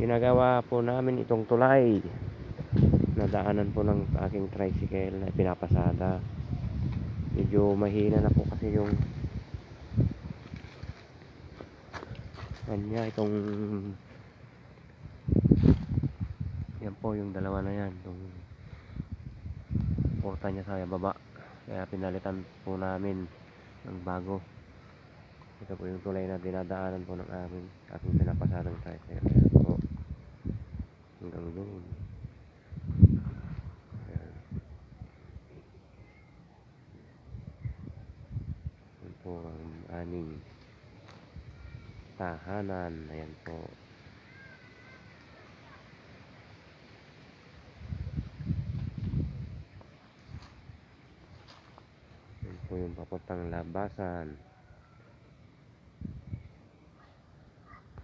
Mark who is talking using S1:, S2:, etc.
S1: ginagawa po namin itong tulay. Nadaanan po ng aking tricycle na pinapasada. Medyo mahina na po kasi yung kanya itong yan po yung dalawa na yan itong porta niya sa baba. Kaya pinalitan po namin ng bago. Ito po yung tulay na dinadaanan po ng amin aking pinapasadang tricycle Ayan po hanggang doon Ayan. Yan po ang aming tahanan. Ayan po. Yan po yung papuntang labasan